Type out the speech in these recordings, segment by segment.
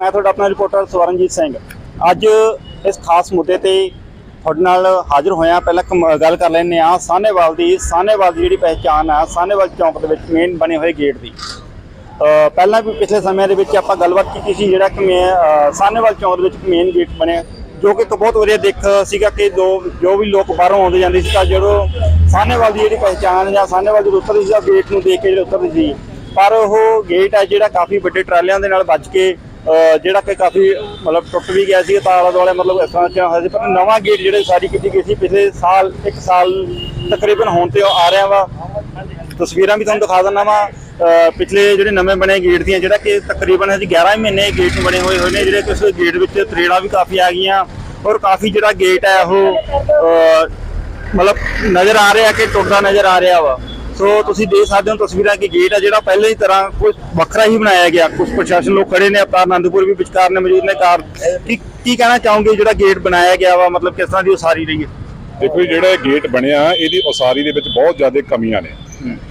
ਮੈਂ ਤੁਹਾਡਾ ਆਪਣਾ ਰਿਪੋਰਟਰ ਸਵਰਨਜੀਤ ਸਿੰਘ। ਅੱਜ ਇਸ ਖਾਸ ਮੁੱਦੇ ਤੇ ਤੁਹਾਡੇ ਨਾਲ ਹਾਜ਼ਰ ਹੋਇਆ ਪਹਿਲਾਂ ਕਮ- ਗੱਲ ਕਰ ਲੈਂਦੇ ਆ ਸਾਹਨੇਵਾਲ ਦੀ ਸਾਹਨੇਵਾਲ ਦੀ ਜਿਹੜੀ ਪਹਿਚਾਣ ਆ ਸਾਹਨੇਵਾਲ ਚੌਂਕ ਦੇ ਵਿੱਚ ਮੇਨ ਬਣੇ ਹੋਏ ਗੇਟ ਦੀ। ਪਹਿਲਾਂ ਵੀ ਪਿਛਲੇ ਸਮਿਆਂ ਦੇ ਵਿੱਚ ਆਪਾਂ ਗੱਲਬਾਤ ਕੀਤੀ ਸੀ ਜਿਹੜਾ ਕਿ ਮੈਂ ਅ, ਸਾਹਨੇਵਾਲ ਚੌਂਕ ਦੇ ਵਿੱਚ ਮੇਨ ਗੇਟ ਬਣਿਆ ਜੋ ਕਿ ਇੱਕ ਬਹੁਤ ਵਧੀਆ ਦਿੱਖ ਸੀਗਾ ਕਿ ਜੋ ਜੋ ਵੀ ਲੋਕ ਬਾਹਰੋਂ ਆਉਂਦੇ ਜਾਂਦੇ ਸੀ ਤਾਂ ਜਦੋਂ ਸਾਹਨੇਵਾਲ ਦੀ ਜਿਹੜੀ ਪਹਿਚਾਣ ਜਾਂ ਸਾਹਨੇਵਾਲ ਜਦੋਂ ਉੱਤਰਦੀ ਸੀ ਗੇਟ ਨੂੰ ਦੇਖ ਕੇ ਜਿਹੜੇ ਉੱਤਰਦੇ ਸੀ। ਪਰ ਉਹ ਗੇਟ ਹੈ ਜਿਹੜਾ ਕਾਫੀ ਵੱਡੇ ਟਰਾਲਿਆਂ ਦੇ ਨਾਲ ਵੱਜ ਕੇ ਜਿਹੜਾ ਕਿ ਕਾਫੀ ਮਤਲਬ ਟੁੱਟ ਵੀ ਗਿਆ ਸੀ ਤਾਂ ਆਲੇ ਦੁਆਲੇ ਮਤਲਬ ਇਸ ਤਰ੍ਹਾਂ ਕਿਹਾ ਹੋਇਆ ਸੀ ਪਰ ਨਵਾਂ ਗੇਟ ਜਿਹੜੇ ਸਾਰੀ ਕੀਤੀ ਗਈ ਸੀ ਪਿਛਲੇ ਸਾਲ ਇੱਕ ਸਾਲ ਤਕਰੀਬਨ ਹੋਣ ਤੇ ਆ ਰਿਹਾ ਵਾ। ਤਸਵੀਰਾਂ ਵੀ ਤੁਹਾਨੂੰ ਦਿਖਾ ਦਿੰਦਾ ਵਾ। ਪਿਛਲੇ ਜਿਹੜੇ ਨਵੇਂ ਬਣੇ ਗੇਟ ਦੀਆਂ ਜਿਹੜਾ ਕਿ ਤਕਰੀਬਨ ਹਜੇ 11 ਮਹੀਨੇ ਗੇਟ ਨੂੰ ਬਣੇ ਹੋਏ ਹੋਏ ਨੇ ਜਿਹੜੇ ਕਿ ਉਸ ਗੇਟ ਵਿੱਚ ਤਰੇੜਾਂ ਵੀ ਕਾਫੀ ਆ ਗਈਆਂ। ਔਰ ਕਾਫੀ ਜਿਹੜਾ ਗੇਟ ਹੈ ਉਹ ਅ, ਮਤਲਬ ਨਜ਼ਰ ਆ ਰਿਹਾ ਕਿ ਟੁੱਟਦਾ ਨਜ਼ਰ ਆ ਰਿਹਾ ਵਾ। ਸੋ ਤੁਸੀਂ ਦੇਖ ਸਕਦੇ ਹੋ ਤਸਵੀਰਾਂ ਕਿ ਗੇਟ ਆ ਜਿਹੜਾ ਪਹਿਲੇ ਹੀ ਤਰ੍ਹਾਂ ਕੁਝ ਵੱਖਰਾ ਹੀ ਬਣਾਇਆ ਗਿਆ। ਕੁਝ ਪ੍ਰਸ਼ਾਸਨ ਲੋਕ ਖੜੇ ਨੇ ਅਵਤਾਰ ਆਨੰਦਪੁਰ ਵੀ ਵਿਚਕਾਰ ਨੇ ਮੌਜੂਦ ਨੇ ਕਾਰ। ਕੀ ਕੀ ਕਹਿਣਾ ਚਾਹੋਗੇ ਜਿਹੜਾ ਗੇਟ ਬਣਾਇਆ ਗਿਆ ਵਾ? ਮਤਲਬ ਕਿਸ ਤਰ੍ਹਾਂ ਦੀ ਉਸਾਰੀ ਰਹੀ ਹੈ? ਦੇਖੋ ਜਿਹੜਾ ਇਹ ਗੇਟ ਬਣਿਆ ਇਹਦੀ ਉਸਾਰੀ ਦੇ ਵਿੱਚ ਬਹੁਤ ਜ਼ਿਆਦਾ ਕਮੀਆਂ ਨੇ।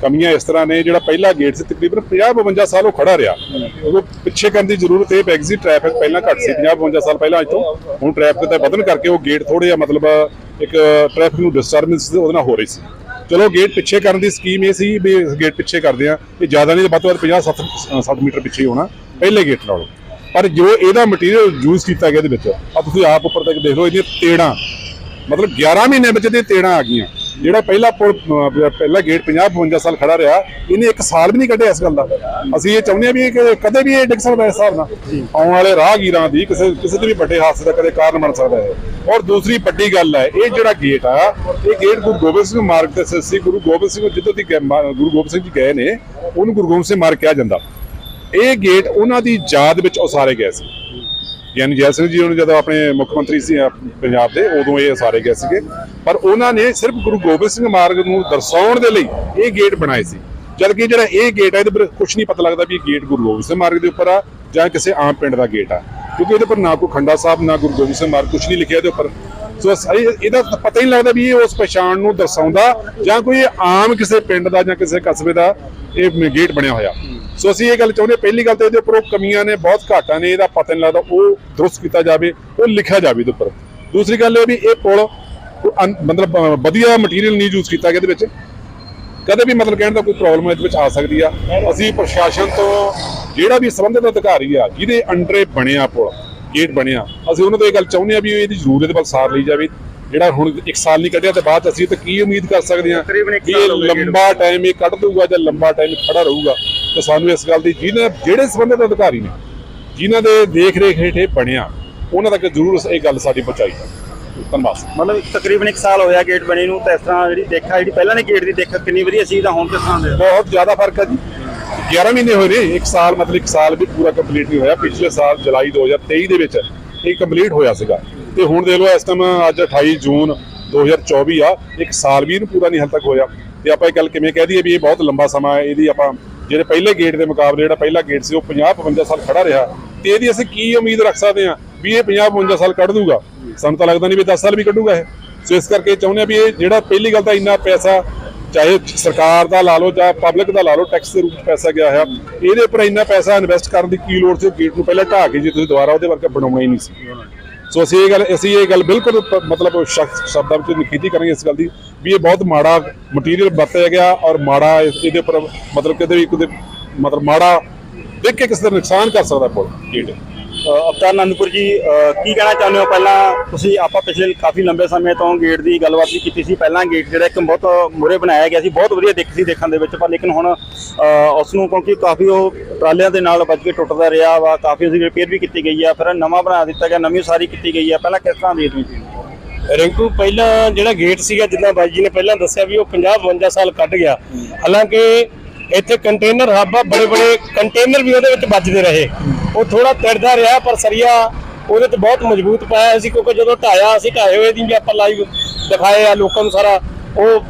ਕਮੀਆਂ ਇਸ ਤਰ੍ਹਾਂ ਨੇ ਜਿਹੜਾ ਪਹਿਲਾ ਗੇਟ ਸੀ ਤਕਰੀਬਨ 50 52 ਸਾਲ ਉਹ ਖੜਾ ਰਿਹਾ। ਉਹ ਪਿੱਛੇ ਕਰਨ ਦੀ ਜ਼ਰੂਰਤ ਇਹ ਪੈਗੀ ਸੀ ਟ੍ਰੈਫਿਕ ਪਹਿਲਾਂ ਘੱਟ ਸੀ 50 52 ਸਾਲ ਪਹਿਲਾਂ ਅੱਜ ਤੋਂ ਹੁਣ ਟ੍ਰੈਫਿਕ ਦਾ ਵਧਣ ਕਰਕੇ ਉਹ ਗੇਟ ਥੋੜਾ ਜਿਹਾ ਮਤਲਬ ਇੱਕ ਟ੍ਰੈਫਿਕ ਨੂੰ ਡਿਸਟਰਬੈਂਸ ਉਹਦੇ ਨਾਲ ਹੋ ਰਹੀ ਸੀ। ਚਲੋ ਗੇਟ ਪਿੱਛੇ ਕਰਨ ਦੀ ਸਕੀਮ ਇਹ ਸੀ ਵੀ ਗੇਟ ਪਿੱਛੇ ਕਰਦੇ ਆ ਇਹ ਜ਼ਿਆਦਾ ਨਹੀਂ ਵੱਧ ਤੋਂ ਵੱਧ 50 60 60 ਮੀਟਰ ਪਿੱਛੇ ਹੋਣਾ, ਪਹਿਲੇ ਗੇਟ ਨਾਲੋਂ। ਪਰ ਜੋ ਇਹਦਾ ਮਟੀਰੀਅਲ ਯੂਜ਼ ਕੀਤਾ ਗਿਆ ਇਹਦੇ ਵਿੱਚ ਆ ਤੁਸੀਂ ਆਪ ਉੱਪਰ ਤੱਕ ਦੇਖ ਲਓ, ਇਹਦੀਆਂ ਤੇੜਾਂ, ਮਤਲਬ 11 ਮਹੀਨੇ ਵਿੱਚ ਇਹਦੀਆਂ ਤੇੜਾਂ ਆ ਗਈਆਂ। ਜਿਹੜਾ ਪਹਿਲਾ ਪੁਲ ਪਹਿਲਾ ਗੇਟ 50 52 ਸਾਲ ਖੜਾ ਰਿਹਾ ਇਹਨੇ ਇੱਕ ਸਾਲ ਵੀ ਨਹੀਂ ਕੱਢਿਆ ਇਸ ਗੱਲ ਦਾ। ਅਸੀਂ ਇਹ ਚਾਹੁੰਦੇ ਹਾਂ ਵੀ ਕਿ ਕਦੇ ਵੀ ਇਹ ਡਿੱਗ ਸਕਦਾ ਇਸ ਹਿਸਾਬ ਨਾਲ। ਆਉਣ ਵਾਲੇ ਰਾਹਗੀਰਾਂ ਦੀ ਕਿਸੇ ਕਿਸੇ ਦੇ ਵੀ ਵੱਡੇ ਹਾਦਸੇ ਦਾ ਕਦੇ ਕਾਰਨ ਬਣ ਸਕਦਾ ਹੈ। ਔਰ ਦੂਸਰੀ ਵੱਡੀ ਗੱਲ ਹੈ ਇਹ ਜਿਹੜਾ ਗੇਟ ਆ ਇਹ ਗੇਟ ਗੁਰੂ ਗੋਬਿੰਦ ਸਿੰਘ ਮਾਰਗ ਤੇ ਸਥਿਤ ਸੀ। ਗੁਰੂ ਗੋਬਿੰਦ ਸਿੰਘ ਜਿੱਦੋਂ ਦੀ ਗੁਰੂ ਗੋਬਿੰਦ ਸਿੰਘ ਜੀ ਗਏ ਨੇ ਉਹਨੂੰ ਗੁਰੂ ਗੋਬਿੰਦ ਸਿੰਘ ਮਾਰਗ ਕਿਹਾ ਜਾਂਦਾ। ਇਹ ਗੇਟ ਉਹਨਾਂ ਦੀ ਯਾਦ ਵਿੱਚ ਉਸਾਰੇ ਗਏ ਸੀ। ਯਾਨੀ ਜੈ ਸਿੰਘ ਜੀ ਉਹਨੂੰ ਜਦੋਂ ਆਪਣੇ ਮੁੱਖ ਮੰਤਰੀ ਸੀ ਪੰਜਾਬ ਦੇ, ਉਦੋਂ ਇਹ ਸਾਰੇ ਗਏ ਸੀਗੇ। ਪਰ ਉਹਨਾਂ ਨੇ ਸਿਰਫ ਗੁਰੂ ਗੋਬਿੰਦ ਸਿੰਘ ਮਾਰਗ ਨੂੰ ਦਰਸਾਉਣ ਦੇ ਲਈ ਇਹ ਗੇਟ ਬਣਾਏ ਸੀ। ਜਦ ਕਿ ਜਿਹੜਾ ਇਹ ਗੇਟ ਹੈ ਇਹਦੇ ਪਰ ਕੁਝ ਨਹੀਂ ਪਤਾ ਲੱਗਦਾ ਵੀ ਇਹ ਗੇਟ ਗੁਰੂ ਗੋਬਿੰਦ ਸਿੰਘ ਮਾਰਗ ਦੇ ਉੱਪਰ ਆ ਜਾਂ ਕਿਸੇ ਆਮ ਪਿੰਡ ਦਾ ਗੇਟ ਆ। ਕਿਉਂਕਿ ਇਹਦੇ ਪਰ ਨਾ ਕੋਈ ਖੰਡਾ ਸਾਹਿਬ, ਨਾ ਗੁਰੂ ਗੋਬਿੰਦ ਸਿੰਘ ਮਾਰਗ ਕੁਝ ਨਹੀਂ ਲਿਖਿਆ ਇਹਦੇ ਉੱਪਰ। ਸੋ ਇਹਦਾ ਪਤਾ ਹੀ ਨਹੀਂ ਲੱਗਦਾ ਵੀ ਇਹ ਉਸ ਪਛਾਣ ਨੂੰ ਦਰਸਾਉਂਦਾ ਜਾਂ ਕੋਈ ਆਮ ਕਿਸੇ ਪਿੰਡ ਦਾ ਜਾਂ ਕਿਸੇ ਕਸਬੇ ਦਾ ਇਹ ਗੇਟ ਬਣਿਆ ਹੋਇਆ। ਸੋ ਅਸੀਂ ਇਹ ਗੱਲ ਚਾਹੁੰਦੇ ਪਹਿਲੀ ਗੱਲ ਤਾਂ ਇਹਦੇ ਉੱਪਰ ਉਹ ਕਮੀਆਂ ਨੇ ਬਹੁਤ ਘਾਟਾਂ ਨੇ ਇਹਦਾ ਪਤਾ ਨਹੀਂ ਲੱਗਦਾ ਉਹ ਦਰੁਸਤ ਕੀਤਾ ਜਾਵੇ ਉਹ ਲਿਖਿਆ ਜਾਵੇ ਇਹਦੇ ਉੱਪਰ। ਦੂਸਰੀ ਗੱਲ ਇਹ ਵੀ ਇਹ ਪੁਲ ਮਤਲਬ ਵਧੀਆ ਮਟੀਰੀਅਲ ਨਹੀਂ ਯੂਜ਼ ਕੀਤਾ ਗਿਆ ਇਹਦੇ ਵਿੱਚ। ਕਦੇ ਵੀ ਮਤਲਬ ਕਹਿਣ ਦਾ ਕੋਈ ਪ੍ਰੋਬਲਮ ਇਹਦੇ ਵਿੱਚ ਆ ਸਕਦੀ ਆ। ਅਸੀਂ ਪ੍ਰਸ਼ਾਸਨ ਤੋਂ ਜਿਹੜਾ ਵੀ ਸੰਬੰਧਿਤ ਅਧਿਕਾਰੀ ਆ ਜਿਹਦੇ ਅੰਡਰੇ ਬਣਿਆ ਪੁਲ ਗੇਟ ਬਣਿਆ ਅਸੀਂ ਉਹਨਾਂ ਤੋਂ ਇਹ ਗੱਲ ਚਾਹੁੰਦੇ ਆ ਵੀ ਇਹਦੀ ਜ਼ਰੂਰ ਇਹਦੇ ਵੱਲ ਸਾਰ ਲਈ ਜਾਵੇ। ਜਿਹੜਾ ਹੁਣ ਇੱਕ ਸਾਲ ਨਹੀਂ ਕੱਢਿਆ ਤੇ ਬਾਅਦ ਅਸੀਂ ਤਾਂ ਕੀ ਉਮੀਦ ਕਰ ਸਕਦੇ ਸਾਲ ਇਹ ਲੰਬਾ ਟਾਈਮ ਇਹ ਕੱਢ ਦੂਗਾ ਜਾਂ ਲੰਬਾ ਟਾਈਮ ਖੜਾ ਰਹੂਗਾ। ਤਾਂ ਸਾਨੂੰ ਇਸ ਗੱਲ ਦੀ ਜਿਹਨੇ ਜਿਹੜੇ ਸੰਬੰਧਿਤ ਅਧਿਕਾਰੀ ਨੇ ਜਿਨ੍ਹਾਂ ਦੇ ਦੇਖ ਰੇਖ ਹੇਠ ਬਣਿਆ ਉਹਨਾਂ ਤੱਕ ਜ਼ਰੂਰ ਇਹ ਗੱਲ ਸਾਡੀ ਪਹੁੰਚਾਈ ਜਾਵੇ ਧੰਨਵਾਦ ਮਤਲਬ ਤਕਰੀਬਨ ਇੱਕ ਸਾਲ ਹੋਇਆ ਗੇਟ ਬਣੇ ਨੂੰ ਤਾਂ ਇਸ ਤਰ੍ਹਾਂ ਜਿਹੜੀ ਦੇਖਾ ਜਿਹੜੀ ਪਹਿਲਾਂ ਨੇ ਗੇਟ ਦੀ ਦੇਖ ਕਿੰਨੀ ਵਧੀਆ ਸੀ ਤਾਂ ਹੁਣ ਕਿਸ ਤਰ੍ਹਾਂ ਦੇ ਬਹੁਤ ਜ਼ਿਆਦਾ ਫ਼ਰਕ ਹੈ ਜੀ। 11 ਮਹੀਨੇ ਹੋਏ ਨੇ ਇੱਕ ਸਾਲ ਮਤਲਬ ਇੱਕ ਸਾਲ ਵੀ ਪੂਰਾ ਕੰਪਲੀਟ ਨਹੀਂ ਹੋਇਆ। ਪਿਛਲੇ ਸਾਲ ਜੁਲਾਈ 2023 ਦੇ ਵਿੱਚ ਇਹ ਕੰਪਲੀਟ ਹੋਇਆ ਸੀਗਾ। ਤੇ ਹੁਣ ਦੇਖ ਲਓ ਇਸ ਟਾਈਮ ਅੱਜ 28 ਜੂਨ 2024 ਆ ਇੱਕ ਸਾਲ ਵੀ ਇਹਨੂੰ ਪੂਰਾ ਨਹੀਂ ਹਾਲ ਤੱਕ ਹੋਇਆ। ਤੇ ਆਪਾਂ ਇਹ ਗੱਲ ਕਿਵੇਂ ਕਹਿ ਦਈਏ ਵੀ ਇਹ ਬਹੁਤ ਲੰਬਾ ਸਮਾਂ ਹੈ ਇਹਦੀ ਆਪਾਂ ਜਿਹੜੇ ਪਹਿਲੇ ਗੇਟ ਦੇ ਮੁਕਾਬਲੇ ਜਿਹੜਾ ਪਹਿਲਾ ਗੇਟ ਸੀ, ਉਹ 50 55 ਸਾਲ ਖੜਾ ਰਿਹਾ ਤੇ ਇਹਦੀ ਅਸੀਂ ਕੀ ਉਮੀਦ ਰੱਖ ਸਕਦੇ ਹਾਂ ਵੀ ਇਹ 50 52 ਸਾਲ ਕੱਢ ਦੂਗਾ? ਸਾਨੂੰ ਤਾਂ ਲੱਗਦਾ ਨਹੀਂ ਵੀ 10 ਸਾਲ ਵੀ ਕੱਢੂਗਾ ਇਹ। ਸੋ ਇਸ ਕਰਕੇ ਚਾਹੁੰਦੇ ਆ ਵੀ ਇਹ ਜਿਹੜਾ ਪਹਿਲੀ ਗੱਲ ਤਾਂ ਇੰਨਾ ਪੈਸਾ, ਚਾਹੇ ਸਰਕਾਰ ਦਾ ਲਾ ਲਓ ਜਾਂ ਪਬਲਿਕ ਦਾ ਲਾ ਲਓ ਟੈਕਸ ਦੇ ਰੂਪ ਵਿੱਚ ਪੈਸਾ ਗਿਆ ਹੈ ਇਹਦੇ ਉੱਪਰ ਇੰਨਾ ਪੈਸਾ ਇਨਵੈਸਟ ਕਰਨ ਦੀ ਕੀ ਲੋੜ ਸੀ? ਗੇਟ ਨੂੰ ਪਹਿਲਾਂ ਢਾਹ ਕੇ ਜੇ ਤੁਸੀਂ ਦੁਬਾਰਾ ਉਹਦੇ ਵਰਗਾ ਬਣਾਉਣਾ ਹੀ ਨਹੀਂ ਸੀ। ਸੋ ਅਸੀਂ ਇਹ ਗੱਲ, ਅਸੀਂ ਇਹ ਗੱਲ ਬਿਲਕੁਲ ਮਤਲਬ ਸ਼ਖਸ ਸ਼ਬਦਾਂ ਵਿੱਚ ਨਿਖੇਧੀ ਕਰਾਂਗੇ ਇਸ ਗੱਲ ਦੀ। ਵੀ ਇਹ ਬਹੁਤ ਮਾੜਾ ਮਟੀਰੀਅਲ ਵਰਤਿਆ ਗਿਆ ਔਰ ਮਾੜਾ ਇਹਦੇ ਉੱਪਰ ਮਤਲਬ ਕਿਤੇ ਵੀ ਕੋਈ ਮਤਲਬ ਮਾੜਾ ਦੇਖ ਕੇ ਕਿਸੇ ਦਾ ਨੁਕਸਾਨ ਕਰ ਸਕਦਾ ਪੁਲ ਗੇਟ ਅਵਤਾਰ ਆਨੰਦਪੁਰ ਜੀ ਕੀ ਕਹਿਣਾ ਚਾਹੁੰਦੇ ਹੋ? ਪਹਿਲਾਂ ਤੁਸੀਂ ਆਪਾਂ ਪਿਛਲੇ ਕਾਫੀ ਲੰਬੇ ਸਮੇਂ ਤੋਂ ਗੇਟ ਦੀ ਗੱਲਬਾਤ ਵੀ ਕੀਤੀ ਸੀ। ਪਹਿਲਾਂ ਗੇਟ ਜਿਹੜਾ ਇੱਕ ਬਹੁਤ ਮੁਰੇ ਬਣਾਇਆ ਗਿਆ ਸੀ, ਬਹੁਤ ਵਧੀਆ ਦਿੱਖ ਸੀ ਦੇਖਣ ਦੇ ਵਿੱਚ, ਪਰ ਲੇਕਿਨ ਹੁਣ ਉਸ ਨੂੰ ਕਿਉਂਕਿ ਕਾਫੀ ਉਹ ਟਰਾਲਿਆਂ ਦੇ ਨਾਲ ਵੱਜ ਕੇ ਟੁੱਟਦਾ ਰਿਹਾ ਵਾ, ਕਾਫੀ ਉਹਦੀ ਰਿਪੇਅਰ ਵੀ ਕੀਤੀ ਗਈ ਆ, ਫਿਰ ਨਵਾਂ ਬਣਾ ਦਿੱਤਾ ਗਿਆ, ਨਵੀਂ ਉਸਾਰੀ ਕੀਤੀ ਗਈ ਆ। ਪਹਿਲਾਂ ਕਿਸ ਤਰ੍ਹਾਂ ਦੀ ਸੀ? ਰਿੰਕੂ, ਪਹਿਲਾਂ ਜਿਹੜਾ ਗੇਟ ਸੀਗਾ, ਜਿੱਦਾਂ ਬਾਈ ਜੀ ਨੇ ਪਹਿਲਾਂ ਦੱਸਿਆ ਵੀ ਉਹ 50 52 ਸਾਲ ਕੱਢ ਗਿਆ। ਹਾਲਾਂਕਿ ਇੱਥੇ ਕੰਟੇਨਰ ਹੱਬ ਆ ਬੜੇ ਬੜੇ ਕੰਟੇਨਰ ਵੀ ਉਹਦੇ ਵਿੱਚ ਵੱਜਦੇ ਰਹੇ। ਉਹ ਥੋੜਾ ਤਿੜਦਾ ਰਿਹਾ, ਪਰ ਸਰੀਆ ਉਹਦੇ ਤੇ ਬਹੁਤ ਮਜ਼ਬੂਤ ਪਾਇਆ ਸੀ, ਕਿਉਂਕਿ ਜਦੋਂ ਢਾਇਆ ਅਸੀਂ ਢਾਏ ਹੋਏ ਦੀ ਵੀ ਆਪਾਂ ਲਾਈਵ ਦਿਖਾਏ ਆ ਲੋਕਾਂ ਨੂੰ ਸਾਰਾ, ਉਹ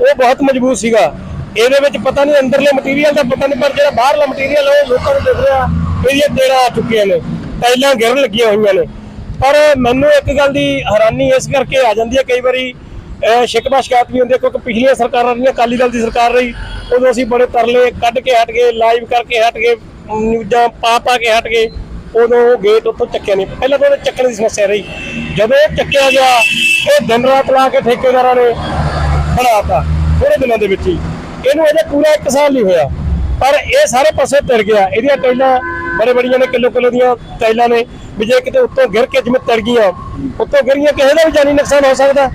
ਉਹ ਬਹੁਤ ਮਜ਼ਬੂਤ ਸੀਗਾ। ਇਹਦੇ ਵਿੱਚ ਪਤਾ ਨਹੀਂ ਅੰਦਰਲੇ ਮਟੀਰੀਅਲ ਦਾ ਪਤਾ ਨਹੀਂ, ਪਰ ਜਿਹੜਾ ਬਾਹਰਲਾ ਮਟੀਰੀਅਲ ਉਹ ਲੋਕਾਂ ਨੂੰ ਦਿਖ ਰਿਹਾ ਇਹਦੀਆਂ ਤੇੜਾਂ ਆ ਚੁੱਕੀਆਂ ਨੇ। ਪਹਿਲਾਂ ਗਿਰਨ ਲੱਗੀਆਂ ਹੋਈਆਂ ਨੇ। ਪਰ ਮੈਨੂੰ ਇੱਕ ਗੱਲ ਦੀ ਹੈਰਾਨੀ ਇਸ ਕਰਕੇ ਆ ਜਾਂਦੀ ਹੈ, ਕਈ ਵਾਰੀ, ਅਹ ਸ਼ਿਕਵਾ ਸ਼ਿਕਾਇਤ ਵੀ ਹੁੰਦੀ ਹੈ ਕਿਉਂਕਿ ਪਿਛਲੀਆਂ ਸਰਕਾਰਾਂ ਰਹੀਆਂ, ਅਕਾਲੀ ਦਲ ਦੀ ਸਰਕਾਰ ਰਹੀ, ਉਦੋਂ ਅਸੀਂ ਬੜੇ ਤਰਲੇ ਕੱਢ ਕੇ ਹਟ ਗਏ ਲਾਈਵ ਕਰਕੇ ਹਟ ਗਏ, ਨਿਊਜ਼ਾਂ ਪਾ ਪਾ ਕੇ ਹਟ ਗਏ, ਉਦੋਂ ਉਹ ਗੇਟ ਉੱਥੋਂ ਚੱਕਿਆ ਨਹੀਂ। ਪਹਿਲਾਂ ਤਾਂ ਉਹਦੇ ਚੱਕਣ ਦੀ ਸਮੱਸਿਆ ਰਹੀ। ਜਦੋਂ ਇਹ ਚੱਕਿਆ ਗਿਆ, ਇਹ ਦਿਨ ਰਾਤ ਲਾ ਕੇ ਠੇਕੇਦਾਰਾਂ ਨੇ ਬਣਾਤਾ ਥੋੜੇ ਦਿਨਾਂ ਦੇ ਵਿੱਚ ਹੀ। ਇਹਨੂੰ ਅਜੇ ਪੂਰਾ 1 ਸਾਲ ਨਹੀਂ ਹੋਇਆ। ਪਰ ਇਹ ਸਾਰੇ ਪਾਸੇ ਤਰ ਗਿਆ। ਇਹਦੀਆਂ ਟਾਈਲਾਂ ਬੜੇ ਬੜੀਆਂ ਨੇ ਕਿਲੋ ਕਿਲੋ ਦੀਆਂ ਟਾਈਲਾਂ ਨੇ। ਵੀ ਜੇ ਕਿਤੇ ਉੱਤੋਂ ਗਿਰ ਕੇ ਜਿਵੇਂ ਤਰ ਗਈਆਂ, ਉੱਤੋਂ ਗਿਰ ਗਈਆਂ ਕਿਸੇ ਦਾ ਵੀ ਜਾਨੀ ਨੁਕਸਾਨ ਹੋ ਸਕਦਾ।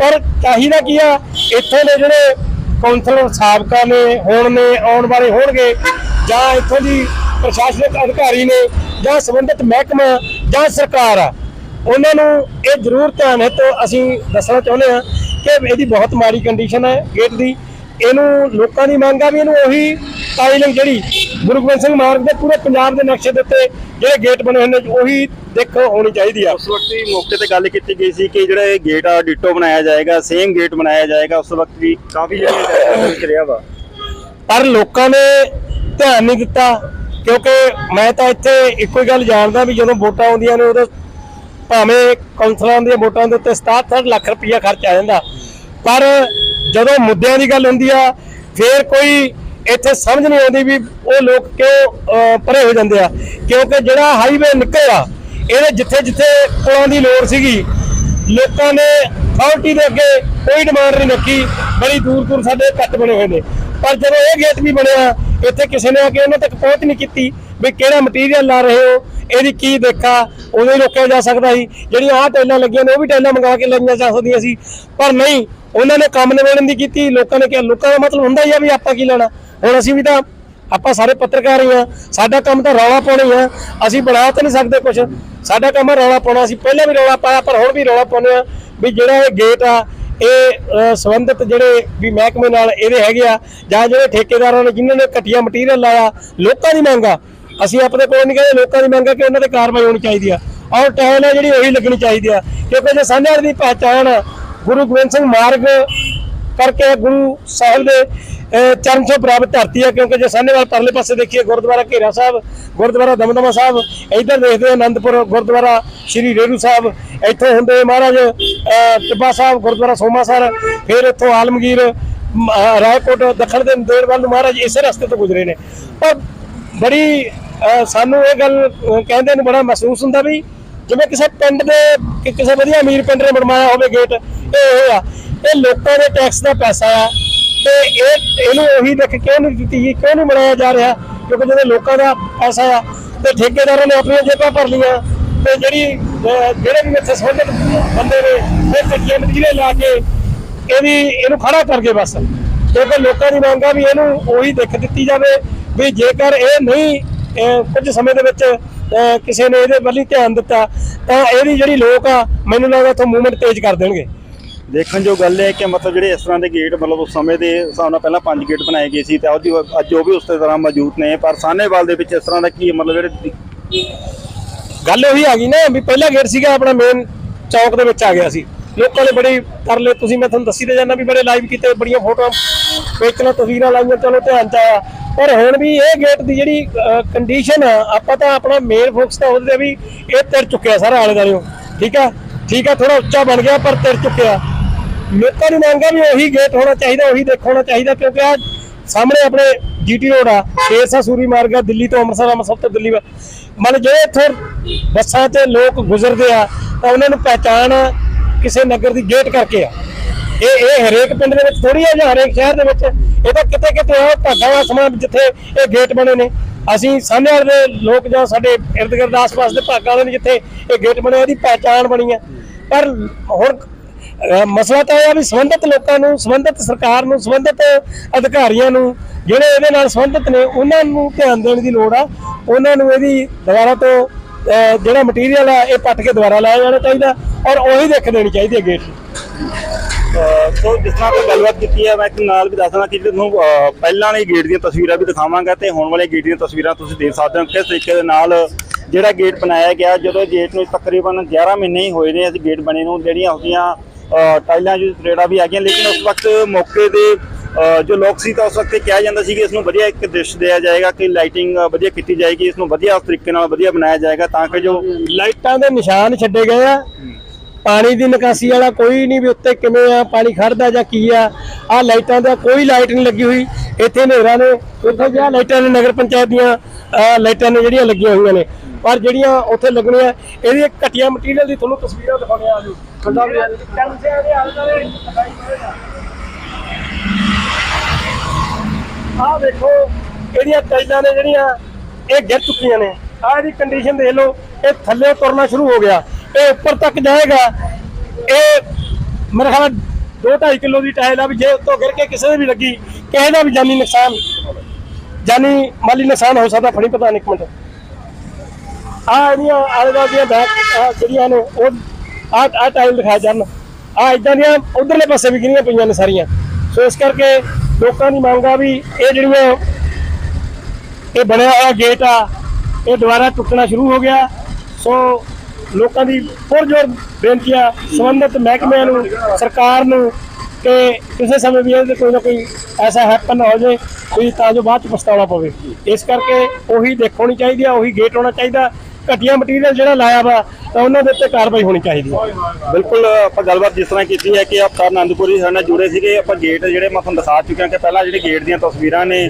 ਪਰ ਚਾਹੀਦਾ ਕੀ ਆ ਇੱਥੋਂ ਦੇ ਜਿਹੜੇ ਕੌਂਸਲਰ ਸਾਬਕਾ ਨੇ, ਹੁਣ ਨੇ, ਆਉਣ ਵਾਲੇ ਹੋਣਗੇ, ਜਾਂ ਇੱਥੋਂ ਦੀ ਪ੍ਰਸ਼ਾਸਨਿਕ ਅਧਿਕਾਰੀ ਨੇ, ਜਾਂ ਸੰਬੰਧਿਤ ਮਹਿਕਮਾ, ਜਾਂ ਸਰਕਾਰ ਆ, ਉਹਨਾਂ ਨੂੰ ਇਹ ਜ਼ਰੂਰ ਧਿਆਨ ਹੈ ਤੋਂ ਅਸੀਂ ਦੱਸਣਾ ਚਾਹੁੰਦੇ ਹਾਂ ਕਿ ਇਹਦੀ ਬਹੁਤ ਮਾੜੀ ਕੰਡੀਸ਼ਨ ਹੈ ਗੇਟ ਦੀ। ਇਹਨੂੰ ਲੋਕਾਂ ਦੀ ਮੰਗ ਆ ਵੀ ਇਹਨੂੰ ਉਹੀ ਟਾਈਲਿੰਗ ਜਿਹੜੀ ਗੁਰੂ ਗੋਬਿੰਦ ਸਿੰਘ ਮਾਰਗ ਦੇ ਪੂਰੇ ਪੰਜਾਬ ਦੇ ਨਕਸ਼ੇ ਦੇ ਉੱਤੇ ਜਿਹੜੇ ਗੇਟ ਬਣੇ ਹੋਏ ਨੇ ਉਹੀ ਦੇਖ ਹੋਣੀ ਚਾਹੀਦੀ ਆ। ਉਸ ਵਕਤ ਵੀ ਮੌਕੇ ਤੇ ਗੱਲ ਕੀਤੀ ਗਈ ਸੀ ਕਿ ਜਿਹੜਾ ਇਹ ਗੇਟ ਆ ਡਿਟੋ ਬਣਾਇਆ ਜਾਏਗਾ ਸੇਮ ਗੇਟ ਬਣਾਇਆ ਜਾਏਗਾ ਉਸ ਵਕਤ ਵੀ ਕਾਫੀ ਦੇ ਵਿੱਚ ਰਿਹਾ ਵਾ। ਪਰ ਲੋਕਾਂ ਨੇ ਧਿਆਨ ਨਹੀਂ ਦਿੱਤਾ ਕਿਉਂਕਿ ਮੈਂ ਤਾਂ ਇੱਥੇ ਇੱਕੋ ਹੀ ਗੱਲ ਜਾਣਦਾ ਵੀ ਜਦੋਂ ਵੋਟਾਂ ਆਉਂਦੀਆਂ ਨੇ ਉਦੋਂ ਭਾਵੇਂ ਕੌਂਸਲਰਾਂ ਦੀਆਂ ਵੋਟਾਂ ਦੇ ਉੱਤੇ 67 ਲੱਖ ਰੁਪਈਆ ਖਰਚ ਆ ਜਾਂਦਾ। ਪਰ ਜਦੋਂ ਮੁੱਦਿਆਂ ਦੀ ਗੱਲ ਹੁੰਦੀ ਆ ਫੇਰ ਕੋਈ ਇੱਥੇ ਸਮਝ ਨਹੀਂ ਆਉਂਦੀ ਵੀ ਉਹ ਲੋਕ ਕਿਉਂ ਪਰੇ ਹੋ ਜਾਂਦੇ ਆ। ਕਿਉਂਕਿ ਜਿਹੜਾ ਹਾਈਵੇ ਨਿਕਲਿਆ ਇਹਦੇ ਜਿੱਥੇ ਜਿੱਥੇ ਪੁਲਾਂ ਦੀ ਲੋੜ ਸੀਗੀ, ਲੋਕਾਂ ਨੇ ਅਥਾਰਟੀ ਦੇ ਅੱਗੇ ਕੋਈ ਡਿਮਾਂਡ ਨਹੀਂ ਰੱਖੀ, ਬੜੀ ਦੂਰ ਦੂਰ ਸਾਡੇ ਕੱਟ ਬਣੇ ਹੋਏ ਨੇ। ਪਰ ਜਦੋਂ ਇਹ ਗੇਟ ਵੀ ਬਣਿਆ, ਇੱਥੇ ਕਿਸੇ ਨੇ ਆ ਕੇ ਉਹਨਾਂ ਤੱਕ ਪਹੁੰਚ ਨਹੀਂ ਕੀਤੀ ਵੀ ਕਿਹੜਾ ਮਟੀਰੀਅਲ ਲਾ ਰਹੇ ਹੋ, ਇਹਦੀ ਕੀ ਦੇਖਾ, ਉਦੋਂ ਹੀ ਰੋਕਿਆ ਜਾ ਸਕਦਾ ਸੀ। ਜਿਹੜੀਆਂ ਆਹ ਟੈਲਾਂ ਲੱਗੀਆਂ ਨੇ, ਉਹ ਵੀ ਟੈਲਾਂ ਮੰਗਾ ਕੇ ਲਾਈਆਂ ਜਾ ਸਕਦੀਆਂ ਸੀ। ਪਰ ਨਹੀਂ, ਉਹਨਾਂ ਨੇ ਕੰਮ ਨਿਬੇੜਨ ਦੀ ਕੀਤੀ, ਲੋਕਾਂ ਨੇ ਕਿਹਾ, ਲੋਕਾਂ ਦਾ ਮਤਲਬ ਹੁੰਦਾ ਹੀ ਆ ਵੀ ਆਪਾਂ ਕੀ ਲੈਣਾ। ਹੁਣ ਅਸੀਂ ਵੀ ਤਾਂ ਆਪਾਂ ਸਾਰੇ ਪੱਤਰਕਾਰ ਹੀ ਆ ਸਾਡਾ ਕੰਮ ਤਾਂ ਰੌਲਾ ਪਾਉਣਾ ਹੀ ਆ। ਅਸੀਂ ਬਣਾ ਤਾਂ ਨਹੀਂ ਸਕਦੇ ਕੁਝ ਸਾਡਾ ਕੰਮ ਆ ਰੌਲਾ ਪਾਉਣਾ। ਅਸੀਂ ਪਹਿਲਾਂ ਵੀ ਰੌਲਾ ਪਾਇਆ, ਪਰ ਹੁਣ ਵੀ ਰੌਲਾ ਪਾਉਂਦੇ ਆ ਵੀ ਜਿਹੜਾ ਇਹ ਗੇਟ ਆ, ਇਹ ਸੰਬੰਧਿਤ ਜਿਹੜੇ ਵੀ ਮਹਿਕਮੇ ਨਾਲ ਇਹਦੇ ਹੈਗੇ ਆ, ਜਾਂ ਜਿਹੜੇ ਠੇਕੇਦਾਰਾਂ ਨੇ, ਜਿਨ੍ਹਾਂ ਨੇ ਘਟੀਆ ਮਟੀਰੀਅਲ ਲਾਇਆ, ਲੋਕਾਂ ਦੀ ਮੰਗ ਅਸੀਂ ਆਪਣੇ ਕੋਲ ਨਹੀਂ ਕਹਿੰਦੇ ਲੋਕਾਂ ਦੀ ਮੰਗ ਕਿ ਉਹਨਾਂ ਤੇ ਕਾਰਵਾਈ ਹੋਣੀ ਚਾਹੀਦੀ ਆ। ਔਰ ਟਾਈਲ ਹੈ ਜਿਹੜੀ ਉਹੀ ਲੱਗਣੀ ਚਾਹੀਦੀ ਆ। ਕਿਉਂਕਿ ਜੇ ਸਾਹਮਣੇ ਦੀ ਪਹਿਚਾਣ ਗੁਰੂ ਗੋਬਿੰਦ ਸਿੰਘ ਮਾਰਗ ਕਰਕੇ ਗੁਰੂ ਸਾਹਿਬ ਦੇ ਚਰਨ ਛੋਹ ਪ੍ਰਾਪਤ ਧਰਤੀ ਹੈ, ਕਿਉਂਕਿ ਜੇ ਸਾਹਮਣੇ ਪਰਲੇ ਪਾਸੇ ਦੇਖੀਏ, ਗੁਰਦੁਆਰਾ ਘੇਰਾ ਸਾਹਿਬ, ਗੁਰਦੁਆਰਾ ਦਮਦਮਾ ਸਾਹਿਬ, ਇੱਧਰ ਦੇਖਦੇ ਹਾਂ ਆਨੰਦਪੁਰ ਗੁਰਦੁਆਰਾ ਸ਼੍ਰੀ ਰੇਰੂ ਸਾਹਿਬ, ਇੱਥੋਂ ਹੁੰਦੇ ਮਹਾਰਾਜ ਟਿੱਬਾ ਸਾਹਿਬ, ਗੁਰਦੁਆਰਾ ਸੋਮਾਸਰ ਫਿਰ ਇੱਥੋਂ ਆਲਮਗੀਰ ਰਾਏਕੋਟ, ਦੱਖਣ ਦੇ ਨੰਦੇੜ ਵੱਲ ਨੂੰ ਮਹਾਰਾਜ ਇਸੇ ਰਸਤੇ ਤੋਂ ਗੁਜ਼ਰੇ ਨੇ। ਪਰ ਬੜੀ ਸਾਨੂੰ ਇਹ ਗੱਲ ਕਹਿੰਦੇ ਨੂੰ ਬੜਾ ਮਹਿਸੂਸ ਹੁੰਦਾ ਵੀ ਜਿਵੇਂ ਕਿਸੇ ਪਿੰਡ ਦੇ ਕਿਸੇ ਵਧੀਆ ਅਮੀਰ ਪਿੰਡ ਨੇ ਬਣਵਾਇਆ ਹੋਵੇ ਗੇਟ, ਇਹ ਇਹ ਆ। ਇਹ ਲੋਕਾਂ ਦੇ ਟੈਕਸ ਦਾ ਪੈਸਾ ਆ। ਤੇ ਇਹ ਇਹਨੂੰ ਉਹੀ ਦੇਖ ਕਿਉਂ ਨਹੀਂ ਦਿੱਤੀ ਗਈ ਕਿਉਂ ਨਹੀਂ ਬਣਾਇਆ ਜਾ ਰਿਹਾ ਕਿਉਂਕਿ ਜਦੋਂ ਲੋਕਾਂ ਦਾ ਪੈਸਾ ਆ ਤੇ ਠੇਕੇਦਾਰਾਂ ਨੇ ਆਪਣੀਆਂ ਜੇਬਾਂ ਭਰ ਲਈਆਂ ਤੇ ਜਿਹੜੀ ਜਿਹੜੇ ਵੀ ਇੱਥੇ ਸੰਬੰਧਿਤ ਬੰਦੇ ਨੇ ਇਹ ਕੱਟੀਆਂ ਮਟੀਰੀਅਲ ਲਾ ਕੇ ਇਹਦੀ ਇਹਨੂੰ ਖੜਾ ਕਰਕੇ ਬਸ। ਕਿਉਂਕਿ ਲੋਕਾਂ ਦੀ ਮੰਗ ਆ ਵੀ ਇਹਨੂੰ ਉਹੀ ਦਿੱਖ ਦਿੱਤੀ ਜਾਵੇ ਵੀ ਜੇਕਰ ਇਹ ਨਹੀਂ ਅਹ, ਕੁਝ ਸਮੇਂ ਦੇ ਵਿੱਚ ਕਿਸੇ ਨੇ ਇਹਦੇ ਵੱਲ ਧਿਆਨ ਦਿੱਤਾ ਤਾਂ ਇਹਦੀ ਜਿਹੜੀ ਲੋਕ ਆ ਮੈਨੂੰ ਲੱਗਦਾ ਇੱਥੋਂ ਮੂਵਮੈਂਟ ਤੇਜ਼ ਕਰ ਦੇਣਗੇ। ਦੇਖਣ ਜੋ ਗੱਲ ਹੈ ਕਿ ਮਤਲਬ ਜਿਹੜੇ ਇਸ ਤਰ੍ਹਾਂ ਦੇ ਗੇਟ ਮਤਲਬ ਉਸ ਸਮੇਂ ਦੇ ਹਿਸਾਬ ਨਾਲ ਪਹਿਲਾਂ ਪੰਜ ਗੇਟ ਬਣਾਏ ਗਏ ਸੀ ਤੇ ਅੱਜ ਅੱਜ ਉਹ ਵੀ ਉਸੇ ਤਰ੍ਹਾਂ ਮੌਜੂਦ ਨੇ। ਪਰ ਸਾਹਨੇਵਾਲ ਦੇ ਵਿੱਚ ਇਸ ਤਰ੍ਹਾਂ ਦਾ ਕੀ ਮਤਲਬ ਜਿਹੜੇ ਗੱਲ ਉਹੀ ਆ ਗਈ ਨਾ ਵੀ ਪਹਿਲਾ ਗੇਟ ਸੀਗਾ, ਆਪਣਾ ਮੇਨ ਚੌਕ ਦੇ ਵਿੱਚ ਆ ਗਿਆ ਸੀ। ਲੋਕਾਂ ਨੇ ਬੜੀ ਕਰ ਲਏ ਤੁਸੀਂ ਮੈਂ ਤੁਹਾਨੂੰ ਦੱਸੀ ਤੇ ਜਾਣਾ ਵੀ ਬੜੇ ਲਾਈਵ ਕੀਤੇ, ਬੜੀਆਂ ਫੋਟੋਆਂ ਵੇਚਣਾ ਤਸਵੀਰਾਂ ਲਾਈਆਂ, ਚਲੋ ਧਿਆਨ ਚ ਆਇਆ ਪਰ ਹੁਣ ਵੀ ਇਹ ਗੇਟ ਦੀ ਜਿਹੜੀ ਕੰਡੀਸ਼ਨ ਆ, ਆਪਾਂ ਤਾਂ ਆਪਣਾ ਮੇਨ ਫੋਕਸ ਤਾਂ ਉਹਦੇ ਤੇ ਵੀ ਇਹ ਤਿਰ ਚੁੱਕਿਆ ਸਾਰਾ ਆਲੇ ਦੁਆਲੇ। ਠੀਕ ਆ? ਠੀਕ ਆ ਥੋੜਾ ਉੱਚਾ ਬਣ ਗਿਆ, ਪਰ ਤਿਰ ਚੁੱਕਿਆ। ਲੋਕਾਂ ਦੀ ਮੰਗ ਹੈ ਵੀ ਉਹੀ ਗੇਟ ਹੋਣਾ ਚਾਹੀਦਾ, ਉਹੀ ਦੇਖ ਹੋਣਾ ਚਾਹੀਦਾ, ਕਿਉਂਕਿ ਆ ਸਾਹਮਣੇ ਆਪਣੇ ਜੀਟੀ ਰੋਡ ਆ ਸ਼ੇਰਸਾ ਸੂਰੀ ਮਾਰਗ ਆ, ਦਿੱਲੀ ਤੋਂ ਅੰਮ੍ਰਿਤਸਰ ਅੰਮ੍ਰਿਤਸਰ ਤੋਂ ਦਿੱਲੀ ਮਨ ਜਿਹੜੇ ਇੱਥੇ ਬੱਸਾਂ ਤੇ ਲੋਕ ਗੁਜ਼ਰਦੇ ਆ, ਤਾਂ ਉਹਨਾਂ ਨੂੰ ਪਹਿਚਾਣ ਕਿਸੇ ਨਗਰ ਦੀ ਗੇਟ ਕਰਕੇ ਆ। ਇਹ ਇਹ ਹਰੇਕ ਪਿੰਡ ਦੇ ਵਿੱਚ ਥੋੜੀ ਆ ਜਾਂ ਹਰੇਕ ਸ਼ਹਿਰ ਦੇ ਵਿੱਚ, ਇਹ ਤਾਂ ਕਿਤੇ ਕਿਤੇ ਆ ਭਾਗਾਂ ਦਾ ਸਮਾਂ ਜਿੱਥੇ ਇਹ ਗੇਟ ਬਣੇ ਨੇ। ਅਸੀਂ ਸਾਹਮਣੇ ਦੇ ਲੋਕ ਜਾਂ ਸਾਡੇ ਇਰਦ ਗਿਰਦ ਆਸ-ਪਾਸ ਦੇ ਭਾਗਾਂ ਦੇ ਨੇ ਜਿੱਥੇ ਇਹ ਗੇਟ ਬਣਿਆ ਇਹਦੀ ਪਹਿਚਾਣ ਬਣੀ ਆ। ਪਰ ਹੁਣ ਮਸਲਾ ਤਾਂ ਇਹ ਆ ਵੀ ਸੰਬੰਧਿਤ ਲੋਕਾਂ ਨੂੰ, ਸੰਬੰਧਿਤ ਸਰਕਾਰ ਨੂੰ, ਸੰਬੰਧਿਤ ਅਧਿਕਾਰੀਆਂ ਨੂੰ ਜਿਹੜੇ ਇਹਦੇ ਨਾਲ ਸੰਬੰਧਿਤ ਨੇ, ਉਹਨਾਂ ਨੂੰ ਧਿਆਨ ਦੇਣ ਦੀ ਲੋੜ ਆ। ਉਹਨਾਂ ਨੂੰ ਇਹਦੀ ਦੁਬਾਰਾ ਤੋਂ ਜਿਹੜਾ ਮਟੀਰੀਅਲ ਆ, ਇਹ ਪੱਟ ਕੇ ਦੁਬਾਰਾ ਲਾਇਆ ਜਾਣਾ ਚਾਹੀਦਾ ਔਰ ਉਹੀ ਦੇਖ ਦੇਣੀ ਚਾਹੀਦੀ ਹੈ ਗੇਟ ਸੋ ਜਿਸ ਤਰ੍ਹਾਂ ਕੋਈ ਗੱਲਬਾਤ ਕੀਤੀ ਹੈ ਮੈਂ ਇੱਕ ਨਾਲ ਵੀ ਦੱਸਣਾ ਕਿ ਤੁਹਾਨੂੰ ਪਹਿਲਾਂ ਵਾਲੇ ਗੇਟ ਦੀਆਂ ਤਸਵੀਰਾਂ ਵੀ ਦਿਖਾਵਾਂਗਾ ਤੇ ਹੁਣ ਵਾਲੇ ਗੇਟ ਦੀਆਂ ਤਸਵੀਰਾਂ ਤੁਸੀਂ ਦੇਖ ਸਕਦੇ ਹੋ ਕਿਸ ਤਰੀਕੇ ਦੇ ਨਾਲ ਜਿਹੜਾ ਗੇਟ ਬਣਾਇਆ ਗਿਆ, ਜਦੋਂ ਗੇਟ ਨੂੰ ਤਕਰੀਬਨ 11 ਮਹੀਨੇ ਹੀ ਹੋਏ ਨੇ ਇਸ ਗੇਟ ਬਣੇ ਨੂੰ, ਜਿਹੜੀਆਂ ਉਹਦੀਆਂ ਟਾਈਲਾਂ ਜੋ ਤਰੇੜਾ ਵੀ ਆ ਗਈਆਂ ਲੇਕਿਨ ਉਸ ਵਕਤ ਮੌਕੇ ਦੇ ਜੋ ਲੋਕ ਸੀ ਤਾਂ ਉਸ ਵਕਤ ਕਿਹਾ ਜਾਂਦਾ ਸੀ ਕਿ ਇਸ ਨੂੰ ਵਧੀਆ ਇੱਕ ਦ੍ਰਿਸ਼ ਦਿਆ ਜਾਏਗਾ, ਕਿ ਲਾਈਟਿੰਗ ਵਧੀਆ ਕੀਤੀ ਜਾਏਗੀ, ਇਸ ਨੂੰ ਵਧੀਆ ਤਰੀਕੇ ਨਾਲ ਵਧੀਆ ਬਣਾਇਆ ਜਾਏਗਾ ਤਾਂ ਕਿ ਜੋ ਲਾਈਟਾਂ ਦੇ ਨਿਸ਼ਾਨ ਛੱਡੇ ਗਏ ਆ। ਪਾਣੀ ਦੀ ਨਿਕਾਸੀ ਵਾਲਾ ਕੋਈ ਨਹੀਂ ਵੀ ਉੱਤੇ ਕਿਵੇਂ ਆ, ਪਾਣੀ ਖੜਦਾ ਜਾਂ ਕੀ ਆ ਆ ਲਾਈਟਾਂ ਦਾ ਕੋਈ ਲਾਈਟ ਨਹੀਂ ਲੱਗੀ ਹੋਈ। ਇੱਥੇ ਹਨੇਰਾ ਨੇ ਉੱਥੇ ਜਿਹੜਾ ਲਾਈਟਾਂ ਨੇ ਨਗਰ ਪੰਚਾਇਤ ਦੀਆਂ ਲਾਈਟਾਂ ਨੇ ਜਿਹੜੀਆਂ ਲੱਗੀਆਂ ਹੋਈਆਂ ਨੇ। ਪਰ ਜਿਹੜੀਆਂ ਉੱਥੇ ਲੱਗਣੀਆਂ, ਇਹਦੀ ਇੱਕ ਘਟੀਆ ਮਟੀਰੀਅਲ ਦੀ ਤੁਹਾਨੂੰ ਤਸਵੀਰਾਂ ਦਿਖਾਉਣੀਆਂ ਆ ਜੀ। ਬੰਦਾ ਵੀ ਆ ਆਹ ਦੇਖੋ, ਇਹਦੀਆਂ ਟਾਈਲਾਂ ਨੇ ਜਿਹੜੀਆਂ, ਇਹ ਗਿਰ ਚੁੱਕੀਆਂ ਨੇ। ਆਹ ਇਹਦੀ ਕੰਡੀਸ਼ਨ ਦੇਖ ਲਓ, ਇਹ ਥੱਲੇ ਤੁਰਨਾ ਸ਼ੁਰੂ ਹੋ ਗਿਆ। ਇਹ ਉੱਪਰ ਤੱਕ ਜਾਏਗਾ। ਇਹ ਮੇਰੇ ਖਿਆਲ 2.5 ਕਿਲੋ ਦੀ ਟਾਇਲ ਆ ਵੀ ਜੇ ਉੱਤੋਂ ਗਿਰ ਕੇ ਕਿਸੇ ਦੇ ਵੀ ਲੱਗੀ ਕਿਸੇ ਦਾ ਵੀ ਜਾਨੀ ਨੁਕਸਾਨ, ਜਾਨੀ ਮਾਲੀ ਨੁਕਸਾਨ ਹੋ ਸਕਦਾ, ਫੜੀ ਪਤਾ ਨਹੀਂ ਇੱਕ ਮਿੰਟ। ਆ ਇਹਦੀਆਂ ਆਲੇ ਦੁਆਲੇ ਦੀਆਂ ਬੈਕ, ਆਹ ਜਿਹੜੀਆਂ ਨੇ, ਉਹ ਆ ਆ ਟਾਈਲ ਦਿਖਾ ਜਾਣ। ਆ ਇਦਾਂ ਦੀਆਂ ਉਧਰਲੇ ਪਾਸੇ ਵੀ ਗਿਰੀਆਂ ਪਈਆਂ ਨੇ ਸਾਰੀਆਂ। ਸੋ ਇਸ ਕਰਕੇ ਲੋਕਾਂ ਦੀ ਮੰਗ ਆ ਵੀ ਇਹ ਜਿਹੜੀਆਂ ਇਹ ਬਣਿਆ ਹੋਇਆ ਗੇਟ ਆ, ਇਹ ਦੁਬਾਰਾ ਟੁੱਟਣਾ ਸ਼ੁਰੂ ਹੋ ਗਿਆ। ਸੋ ਲੋਕਾਂ ਦੀ ਪੁਰਜੋਰ ਬੇਨਤੀ ਆ, ਸੰਬੰਧਿਤ ਮਹਿਕਮਿਆਂ ਨੂੰ, ਸਰਕਾਰ ਨੂੰ ਕਿ ਕਿਸੇ ਸਮੇਂ ਵੀ ਇਹਦੇ ਕੋਈ ਨਾ ਕੋਈ ਐਸਾ ਹੈਪਨ ਹੋ ਜਾਏ ਕੋਈ ਤਾਂ ਜੋ ਬਾਅਦ ਚ ਪਛਤਾਉਣਾ ਪਵੇ। ਇਸ ਕਰਕੇ ਉਹੀ ਦੇਖਣੀ ਚਾਹੀਦੀ ਆ, ਉਹੀ ਗੇਟ ਹੋਣਾ ਚਾਹੀਦਾ। ਘਟੀਆ ਮਟੀਰੀਅਲ ਜਿਹੜਾ ਲਾਇਆ ਵਾ, ਤਾਂ ਉਹਨਾਂ ਦੇ ਉੱਤੇ ਕਾਰਵਾਈ ਹੋਣੀ ਚਾਹੀਦੀ ਹੈ ਬਿਲਕੁਲ ਆਪਾਂ ਗੱਲਬਾਤ ਜਿਸ ਤਰ੍ਹਾਂ ਕੀਤੀ ਹੈ ਕਿ ਆਪਾਂ ਆਨੰਦਪੁਰੀ ਸਾਡੇ ਨਾਲ ਜੁੜੇ ਸੀਗੇ। ਆਪਾਂ ਗੇਟ ਜਿਹੜੇ ਮੈਂ ਤੁਹਾਨੂੰ ਦਿਖਾ ਚੁੱਕਿਆ ਕਿ ਪਹਿਲਾਂ ਜਿਹੜੇ ਗੇਟ ਦੀਆਂ ਤਸਵੀਰਾਂ ਨੇ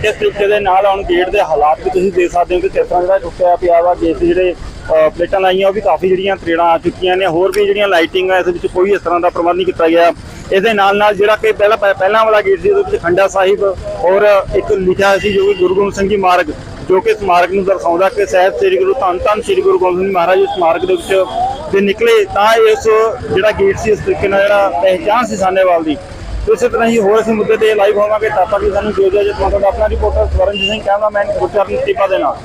ਕਿਸ ਤਰੀਕੇ ਦੇ ਨਾਲ ਹੁਣ ਗੇਟ ਦੇ ਹਾਲਾਤ ਵੀ ਤੁਸੀਂ ਦੇਖ ਸਕਦੇ ਹੋ ਕਿ ਕਿਸ ਤਰ੍ਹਾਂ ਜਿਹੜਾ ਟੁੱਟਿਆ ਪਿਆ ਵਾ ਗੇਟ ਜਿਹੜੇ ਪਲੇਟਾਂ ਲਾਈਆਂ, ਉਹ ਵੀ ਕਾਫੀ ਜਿਹੜੀਆਂ ਤਰੇੜਾਂ ਆ ਚੁੱਕੀਆਂ ਨੇ। ਹੋਰ ਵੀ ਜਿਹੜੀਆਂ ਲਾਈਟਿੰਗ ਆ ਇਸ ਵਿੱਚ ਕੋਈ ਇਸ ਤਰ੍ਹਾਂ ਦਾ ਪ੍ਰਬੰਧ ਨਹੀਂ ਕੀਤਾ ਗਿਆ। ਇਸ ਦੇ ਨਾਲ ਨਾਲ ਜਿਹੜਾ ਕਿ ਪਹਿਲਾਂ ਪਹਿਲਾਂ ਵਾਲਾ ਗੇਟ ਸੀ, ਉਹਦੇ ਵਿੱਚ ਖੰਡਾ ਸਾਹਿਬ ਔਰ ਇੱਕ ਲਿਖਿਆ ਸੀ ਜੋ ਕਿ ਗੁਰੂ ਗੋਬਿੰਦ ਸਿੰਘ ਜੀ ਮਾਰਗ, ਜੋ ਕਿ ਸਮਾਰਕ ਨੂੰ ਦਰਸਾਉਂਦਾ ਕਿ ਸਾਹਿਬ ਸ੍ਰੀ ਗੁਰੂ, ਧੰਨ ਧੰਨ ਸ੍ਰੀ ਗੁਰੂ ਗੋਬਿੰਦ ਸਿੰਘ ਮਹਾਰਾਜ ਇਸ ਸਮਾਰਕ ਦੇ ਵਿੱਚ ਦੇ ਨਿਕਲੇ, ਤਾਂ ਇਸ ਜਿਹੜਾ ਗੇਟ ਸੀ, ਇਸ ਤਰੀਕੇ ਨਾਲ ਜਿਹੜਾ ਪਹਿਚਾਨ ਸੀ ਸਾਨੇਵਾਲ ਦੀ। ਇਸੇ ਤਰ੍ਹਾਂ ਹੀ ਹੋਰ ਅਸੀਂ ਮੁੱਦੇ ਤੇ ਲਾਈਵ ਹੋਵਾਂਗੇ। ਤਾਂ ਤੱਕ ਸਾਨੂੰ ਜੋ ਜੋ ਜੇ ਆਪਣਾ ਰਿਪੋਰਟਰ ਸਵਰਨਜੀਤ ਸਿੰਘ ਕੈਮਰਾਮੈਨ ਗੁਰਚਰਨ ਟਿੱਪਾ ਦੇ ਨਾਲ।